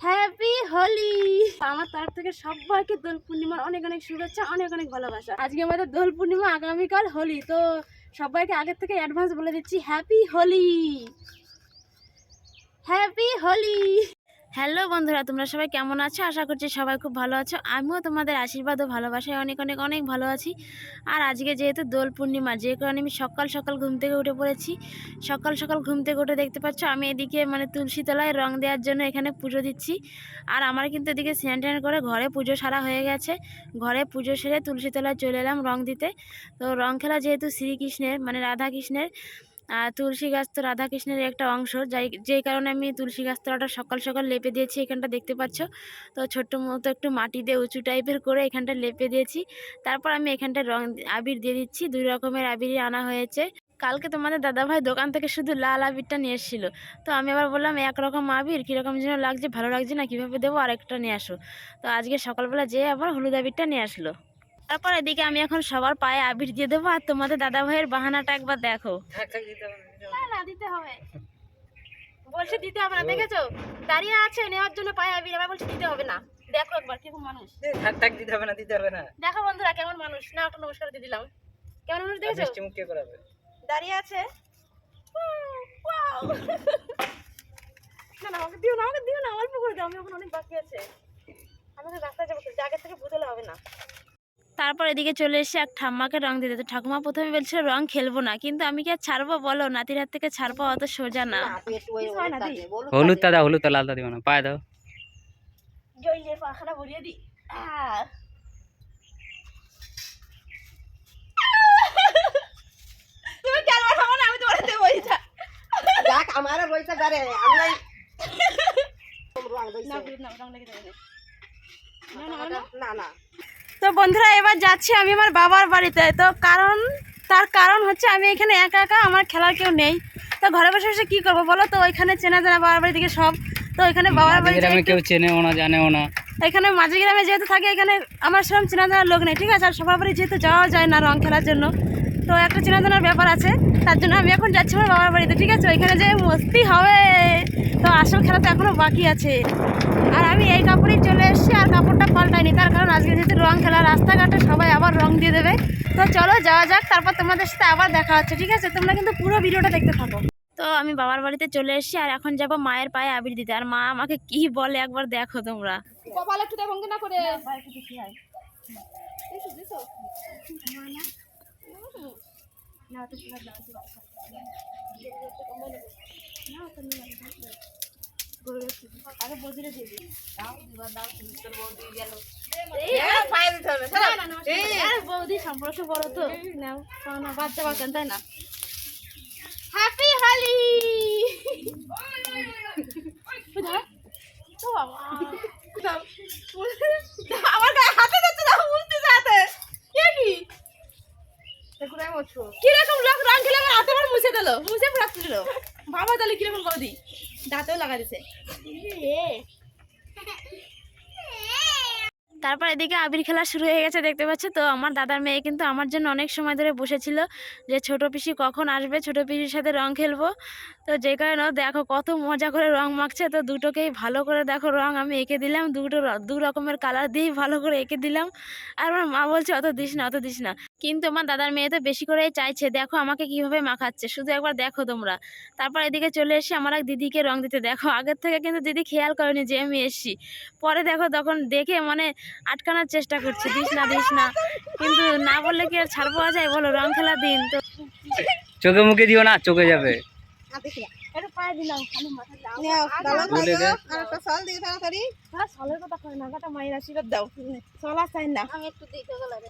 Happy Holi আমার তরফ থেকে সবাইকে দোল পূর্ণিমার অনেক অনেক শুভেচ্ছা, অনেক অনেক ভালোবাসা। আজকে আমাদের দোল পূর্ণিমা আগামীকাল হোলি, তো সবাইকে আগের থেকে অ্যাডভান্স বলে দিচ্ছি happy Holi happy Holi hello বন্ধুরা, তোমরা সবাই কেমন আছো? আশা করছি সবাই খুব ভালো আছো। আমিও তোমাদের আশীর্বাদ ও ভালোবাসায় অনেক অনেক অনেক ভালো আছি। আর আজকে যেহেতু দোল পূর্ণিমা, যে কারণে আমি সকাল সকাল ঘুম থেকে উঠে পড়েছি। সকাল সকাল ঘুম থেকে উঠে দেখতে পাচ্ছ, আমি এদিকে মানে তুলসী তলায় রং দেওয়ার জন্য এখানে পুজো দিচ্ছি। আর আমার কিন্তু এদিকে স্নান করে ঘরে পুজো সারা হয়ে গেছে। ঘরে পুজো সেরে তুলসী তলায় চলে এলাম রং দিতে। তো রং খেলা যেহেতু শ্রীকৃষ্ণের মানে রাধা কৃষ্ণের আর তুলসী গাছ তো রাধা কৃষ্ণের একটা অংশ। যাই, যেই কারণে আমি তুলসী গাছ তলাটা সকাল সকাল লেপে দিয়েছি এখানটা দেখতে পাচ্ছ। তো ছোট্ট মতো একটু মাটি দিয়ে উঁচু টাইপের করে এখানটা লেপে দিয়েছি। তারপর আমি এখানটা রং আবির দিয়ে দিচ্ছি। দুই রকমের আবিরই আনা হয়েছে। কালকে তোমাদের দাদাভাই দোকান থেকে শুধু লাল আবিরটা নিয়ে এসেছিল। তো আমি আবার বললাম একরকম আবির, কীরকম যেন লাগছে, ভালো লাগছে না, কীভাবে দেবো? আরেকটা নিয়ে আসো। তো আজকে সকালবেলা যেয়ে আবার হলুদ আবিরটা নিয়ে আসলো। তারপর এদিকে আমি এখন সবার পায়ে আবির দিয়ে দেবো আর তোমাদের দাদা ভাইয়ের বাহানাটা একবার দেখো। না না দিতে হবে। বলছে দিতে হবে না দেখেছ? দাঁড়িয়ে আছে নেওয়ার জন্য পায়ে আবির আবার বলছে দিতে হবে না। দেখো একবার কীরকম মানুষ। থাক থাক দিতে হবে না দিতে হবে না। দেখো বন্ধুরা কেমন মানুষ। না একটা নমস্কার দিয়ে দিলাম। কেমন মানুষ দেখেছ? মিষ্টি মুখ কে করাবে। দাঁড়িয়ে আছে! না না আমাকে দিও না আমাকে দিও না অল্প করে দাও আমি এখন অনেক বাকি আছে। আমাকে রাস্তায় যাব জায়গা থেকে বুঝলে হবে না। তারপর এদিকে চলে এসে এক ঠাম্মাকে রং দিতে। তো ঠাকুমা প্রথমে বলছিল রং খেলব না কিন্তু আমি কি আর ছাড়বো বলো? নাতির হাত থেকে ছাড়বো অত সোজা না। কিছু হয় না দি। হলুদটা দাও হলুদটা লালটা দিও না পায়ে দাও আমারও রয়েছে গারে আমরা না না। তো বন্ধুরা এবার যাচ্ছি আমি আমার বাবার বাড়িতে। তো কারণ তার কারণ হচ্ছে আমি এখানে একা একা আমার খেলার কেউ নেই। তো ঘরে বসে বসে কী করব বলো তো? ওইখানে চেনা জানা বাবার বাড়ি থেকে সব। তো এখানে বাবার বাড়ি কেউ চেনেও না জানেও না। এখানে মাঝে গ্রামে যেহেতু থাকি এখানে আমার সেরকম চেনা জানার লোক নেই ঠিক আছে? আর সবার বাড়ি যেহেতু যাওয়া যায় না রং খেলার জন্য। তো একটা চেনা জানার ব্যাপার আছে তার জন্য আমি এখন যাচ্ছি আমার বাবার বাড়িতে ঠিক আছে? ওইখানে যে মস্তি হবে। তো আসল খেলা তো এখনও বাকি আছে। আর আমি এই কাপড়েই চলে এসেছি আর কাপড়টা পাল্টাইনি তার কারণ আজকে যেহেতু রং খেলা রাস্তাঘাটে সবাই আবার রং দিয়ে দেবে। তো চলো যাওয়া যাক তারপর তোমাদের সাথে আবার দেখা হচ্ছে ঠিক আছে? তোমরা কিন্তু পুরো ভিডিওটা দেখতে থাকো। তো আমি বাবার বাড়িতে চলে এসেছি আর এখন যাব মায়ের পায়ে আবির দিতে। আর মা আমাকে কি বলে একবার দেখো তোমরা। কপাল একটু দেখুন না করে। পায়ে দিতে হবে তাই না হাতে কীরকম লোক রং খেলে আমার হাতে মুছে দিল? মুছে দিল। বাবা তাহলে কীরকম বৌদি দাঁতেও লাগা দিছে। তারপর এদিকে আবির খেলা শুরু হয়ে গেছে, দেখতে পাচ্ছ তো? আমার দাদার মেয়ে কিন্তু আমার জন্য অনেক সময় ধরে বসেছিল যে, ছোট পিসি কখন আসবে? ছোট পিসির সাথে রং খেলব। তো যে কারণে দেখো কত মজা করে রং মাখছে। তো দুটোকেই ভালো করে দেখো রং আমি এঁকে দিলাম। দুটো দু রকমের কালার দিয়েই ভালো করে এঁকে দিলাম। আর আমার মা বলছে, অত দিস না, অত দিস না। কিন্তু আমার দাদার মেয়ে তো বেশি করেই চাইছে, দেখো আমাকে কীভাবে মাখাচ্ছে, শুধু একবার দেখো তোমরা। তারপর এদিকে চলে এসে আমার এক দিদিকে রং দিতে দেখো। আগের থেকে কিন্তু দিদি খেয়াল করেনি যে আমি এসছি। পরে দেখো তখন দেখে মানে আটকানোর চেষ্টা করছে, দিস না দিস না। কিন্তু না বললে কি আর ছাড় পাওয়া যায়? বলো, রং খেলা দিন। তো চোখে মুখে দিও না, চোখে যাবে। দাও। হ্যাঁ সলা চাই না। আমি একটু দিতে গেলাম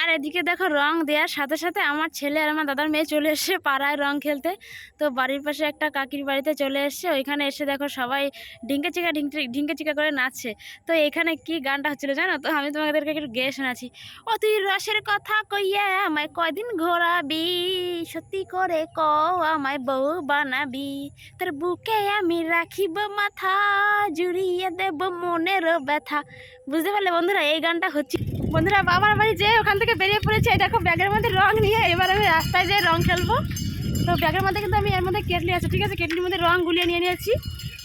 আর এদিকে দেখো রং দেওয়ার সাথে সাথে আমার ছেলে আর আমার দাদার মেয়ে চলে এসে পাড়ায় রং খেলতে। তো বাড়ির পাশে একটা কাকির বাড়িতে চলে এসছে। ওইখানে এসে দেখো সবাই ঢিঙ্কে চিকা ঢিঙ্কে চিকা করে নাচছে। তো এখানে কি গানটা হচ্ছিল জানো? তো আমি তোমাদেরকে একটু গেয়ে শোনাচ্ছি। ও তুই রসের কথা কইয়া আমায় কয়দিন ঘোরাবি? সত্যি করে ক, আমায় বউ বানাবি? তোর বুকে আমি রাখিব মাথা, জুড়িয়ে দেব মনের ব্যথা। বুঝতে পারলে বন্ধুরা, এই গানটা হচ্ছে বন্ধুরা, বাবার বাড়ি যে ওখান থেকে বেরিয়ে পড়েছি দেখো ব্যাগের মধ্যে রং নিয়ে এবার আমি রাস্তায় যেয়ে রং খেলব তো ব্যাগের মধ্যে কিন্তু আমি এর মধ্যে কেটলি আছে, ঠিক আছে? কেটলির মধ্যে রং গুলিয়ে নিয়ে নিয়েছি।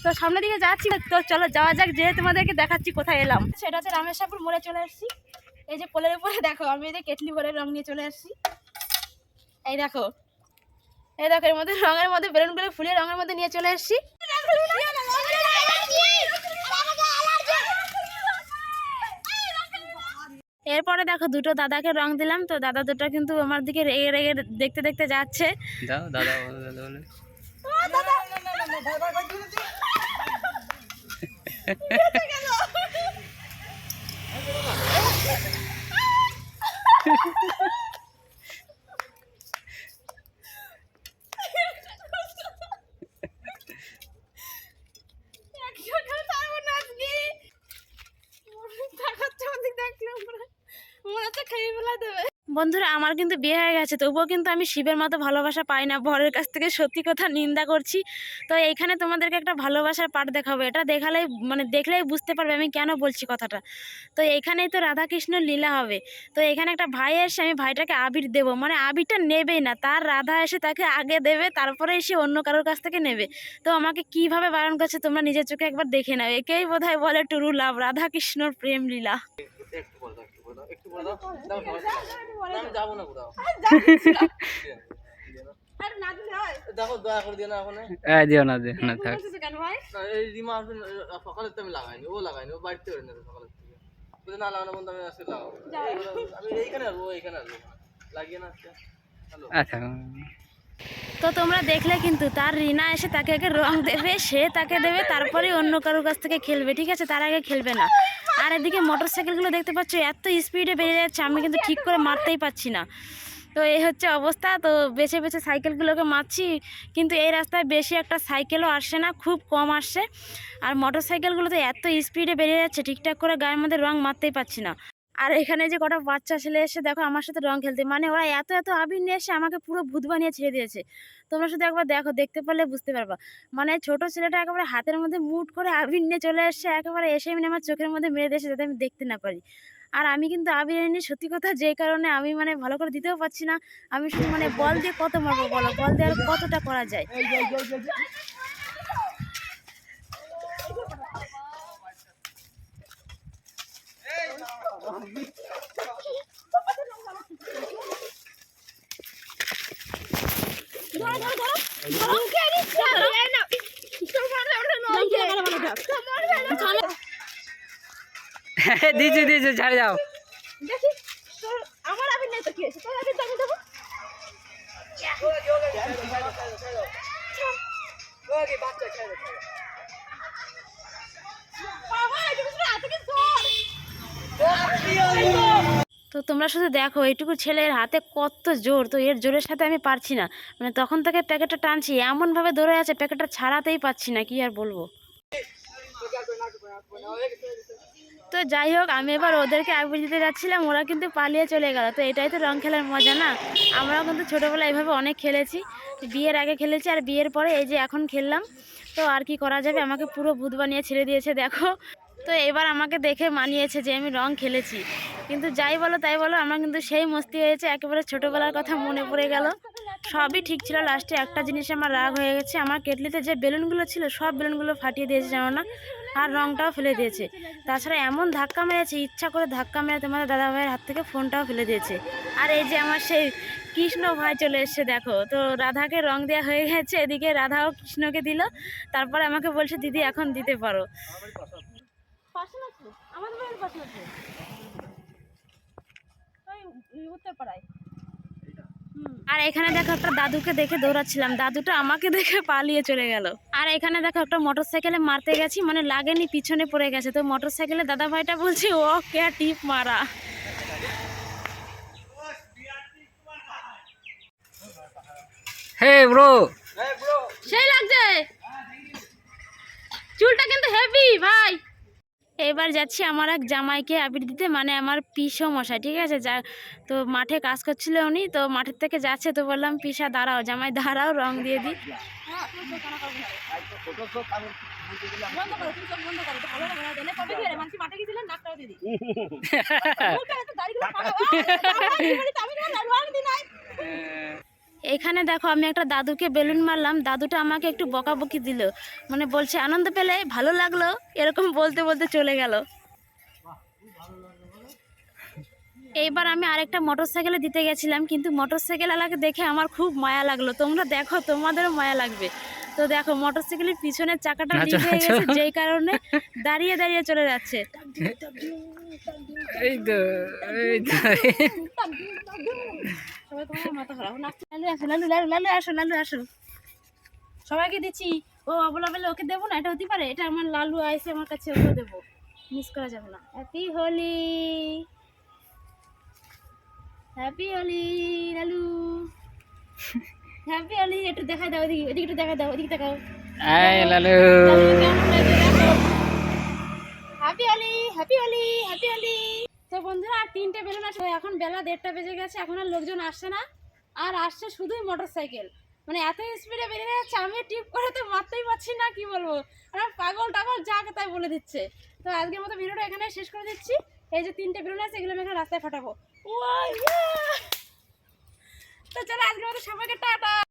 তো সামনের দিকে যাচ্ছি, তো চলো যাওয়া যাক, যেয়ে তোমাদেরকে দেখাচ্ছি কোথায় এলাম। সেটা হচ্ছে রামেশ্বরপুর মোড়ে চলে এসেছি এই যে পোলের উপরে, দেখো, আমি এই যে কেটলি ভরে রং নিয়ে চলে এসেছি এই দেখো এই দেখো, এর মধ্যে রঙের মধ্যে বেলুনগুলো ফুলিয়ে রঙের মধ্যে নিয়ে চলে এসেছি এরপরে দেখো দুটো দাদাকে রং দিলাম তো দাদা দুটো কিন্তু আমার দিকে রেগে রেগে দেখতে দেখতে যাচ্ছে। দাও দাদা বলো, দাদা বন্ধুরা, আমার কিন্তু বিয়ে হয়ে গেছে, তবুও কিন্তু আমি শিবের মতো ভালোবাসা পাই না। বরের কাছ থেকে সত্যি কথা নিন্দা করছি। তো এইখানে তোমাদেরকে একটা ভালোবাসার পাঠ দেখাবো। এটা দেখালেই মানে দেখলেই বুঝতে পারবে আমি কেন বলছি কথাটা। তো এইখানেই তো রাধাকৃষ্ণ লীলা হবে। তো এখানে একটা ভাই এসে, আমি ভাইটাকে আবির দেব। মানে আবিরটা নেবেই না। তার রাধা এসে তাকে আগে দেবে, তারপরে এসে অন্য কারোর কাছ থেকে নেবে। তো আমাকে কীভাবে বারণ করছে তোমরা নিজের চোখে একবার দেখে নাও। একেই বোধহয় বলে টুরু লাভ, রাধাকৃষ্ণর প্রেম লীলা। আরে না দিলে দেখো দয়া করে দিও না এখন হ্যাঁ দিও না দিও না থাক। বলতেছে কেন ভাই? না, এই রিমা আসবে সকালে তো আমি লাগাইনি ও লাগাইনি ও বাড়িতে বেরোয় না সকালে থেকে। না লাগানো বন্ধু আমি আজকে লাগাবো। আমি এইখানে আসব এইখানে আসব। লাগিয়ে না আজকে। আচ্ছা। তো তোমরা দেখলে কিন্তু তার রিনা এসে তাকে আগে রং দেবে সে তাকে দেবে তারপরে অন্য কারোর কাছ থেকে খেলবে ঠিক আছে? তার আগে খেলবে না। আর এদিকে মোটর সাইকেলগুলো দেখতে পাচ্ছ, এত স্পিডে বেড়ে যাচ্ছে, আমি কিন্তু ঠিক করে মারতেই পারছি না। তো এই হচ্ছে অবস্থা, তো বেছে বেছে সাইকেলগুলোকে মারছি, কিন্তু এই রাস্তায় বেশি একটা সাইকেলও আসে না, খুব কম আসে। আর মোটর সাইকেলগুলো তো এত স্পিডে বেরিয়ে যাচ্ছে, ঠিকঠাক করে গায়ের মধ্যে রং মারতেই পারছি না। আর এখানে যে কটা বাচ্চা ছেলে এসে দেখো আমার সাথে রং খেলতে মানে ওরা এত এত আবির নিয়ে এসে আমাকে পুরো ভূত বানিয়ে ছেড়ে দিয়েছে। তোমরা শুধু একবার দেখো, দেখতে পারলে বুঝতে পারবা। মানে ছোট ছেলেটা একেবারে হাতের মধ্যে মুট করে আবির নিয়ে চলে এসছে একেবারে এসে মানে আমার চোখের মধ্যে মেরে দিয়েছে যাতে আমি দেখতে না পারি। আর আমি কিন্তু আবির এনে সত্যি কথা যে কারণে আমি মানে ভালো করে দিতেও পারছি না। আমি শুধু মানে বল দিয়ে কত মারবো বলো? বল দিয়ে আর কতটা করা যায়? দিয়েছি দিয়েছি ছাড়ে যাও দেখি আমার আবির নেই তো কি হয়েছে তোর আবির আমি দেবো বাবা এটা বুঝলে এত কি জোর তো তোমরা শুধু দেখো, এইটুকু ছেলের হাতে কত জোর, তো এর জোরের সাথে আমি পারছি না। মানে তখন থেকে প্যাকেটটা টানছি, এমনভাবে ধরে আছে, প্যাকেটটা ছাড়াতেই পারছি না, কি আর বলব। তো যাই হোক, আমি এবার ওদেরকে আবির দিতে যাচ্ছিলাম, ওরা কিন্তু পালিয়ে চলে গেল। তো এটাই তো রং খেলার মজা, না? আমরাও কিন্তু ছোটোবেলায় এইভাবে অনেক খেলেছি। বিয়ের আগে খেলেছি, আর বিয়ের পরে এই যে এখন খেললাম। তো আর কি করা যাবে? আমাকে পুরো ভূত বানিয়ে ছেড়ে দিয়েছে, দেখো। তো এবার আমাকে দেখে মানিয়েছে যে আমি রং খেলেছি। কিন্তু যাই বলো তাই বলো, আমার কিন্তু সেই মস্তি হয়েছে, একেবারে ছোটোবেলার কথা মনে পড়ে গেল। সবই ঠিক ছিল লাস্টে একটা জিনিস আমার রাগ হয়ে গেছে। আমার কেটলিতে যে বেলুনগুলো ছিল, সব বেলুনগুলো ফাটিয়ে দিয়েছে জানো না? আর রংটাও ফেলে দিয়েছে। তাছাড়া এমন ধাক্কা মেরেছে, ইচ্ছা করে ধাক্কা মেরে তোমাদের দাদা ভাইয়ের হাত থেকে ফোনটাও ফেলে দিয়েছে। আর এই যে আমার সেই কৃষ্ণ ভাই চলে এসছে, দেখো। তো রাধাকে রং দেওয়া হয়ে গেছে, এদিকে রাধাও কৃষ্ণকে দিল, তারপরে আমাকে বলছে, দিদি, এখন দিতে পারো। পাশে আছে আমাদের বাড়ির পাশে আছে ওই উত্তরপাড়ায় আর এখানে দেখো একটা দাদুকে দেখে দৌড়াচ্ছিলাম। দাদুটা আমাকে দেখে পালিয়ে চলে গেল। আর এখানে দেখো একটা মোটর সাইকেলে মারতে গেছি মানে লাগেনি পিছনে পড়ে গেছে। তো মোটর সাইকেলে দাদা ভাইটা বলছে ও কে টিপ মারা? হে ব্রো সেই লাগছে। চুলটা কিন্তু হেভি ভাই। এবার যাচ্ছি আমার এক জামাইকে আবির দিতে মানে আমার পিসো মশাই ঠিক আছে যা তো মাঠে কাজ করছিল উনি তো মাঠের থেকে যাচ্ছে তো বললাম পিসা দাঁড়াও জামাই দাঁড়াও রং দিয়ে দিই হ্যাঁ, মাঠে এখানে দেখো আমি একটা দাদুকে বেলুন মারলাম। দাদুটা আমাকে একটু বকাবকি দিল। মানে বলছে আনন্দ পেলে ভালো লাগল। এরকম বলতে বলতে চলে গেল। এইবার আমি আরেকটা মোটর সাইকেলে দিতে গেছিলাম কিন্তু মোটর সাইকেলওয়ালাকে দেখে আমার খুব মায়া লাগল। তোমরা দেখো তোমাদেরও মায়া লাগবে। তো দেখো মোটর সাইকেলের পিছনের চাকাটা লিক হয়ে গেছে যেই কারণে দাঁড়িয়ে দাঁড়িয়ে চলে যাচ্ছে। এই তো এই তো। সবাই তোমার মাথা খারাপ। নাচতে লালু আসো লালু লালু লালু আসো লালু আসো। সবাইকে দিচ্ছি। ও অবলা বলে ওকে দেবো না এটা হতে পারে। এটা আমার লালু আইসে আমার কাছে ওকে দেবো। মিস করা যাবে না। Happy Holi happy Holi Lalu. Happy Holi একটু দেখা দাও ওদিকে ওদিকে একটু দেখা দাও ওদিকে দেখাও। এই Lalu. Happy Holi happy Holi happy Holi তো বন্ধুরা, আর তিনটে বেলুন আছে এখন বেলা দেড়টা বেজে গেছে, এখন আর লোকজন আসছে না। আর আসছে শুধুই মোটর সাইকেল মানে এত স্পিডে বেরিয়ে যাচ্ছে, আমি টিপ করে তো মারতেই পারছি না, কি বলব? আর পাগল টাগল যাকে তাই বলে দিচ্ছে। তো আজকের মতো ভিডিওটা এখানে শেষ করে দিচ্ছি। এই যে তিনটে বেলুন আছে, এগুলো আমি এখানে রাস্তায় ফাটাবো। তো চলো, আজকের মতো সবাইকে টাটা!